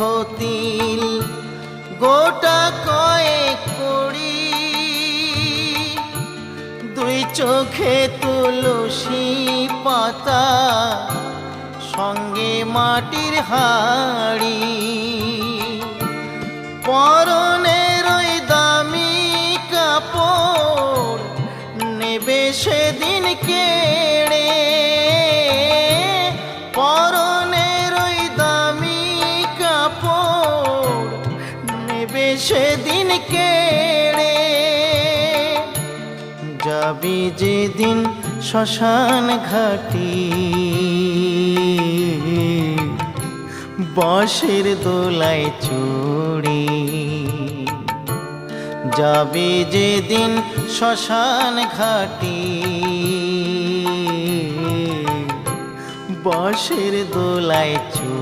ফতিল গোটা কয়েক করি দুই চোখে তুলসী পাতা, সঙ্গে মাটির হাড়ি। পরনের ওই দামি কাপড়, নেবে সেদিন সেদিন কেড়ে যাবি যেদিন শ্মশান ঘাটি। বাঁশের দোলায় চড়ি যাবে যেদিন শ্মশান ঘাটি। বাঁশের দোলায় চড়ি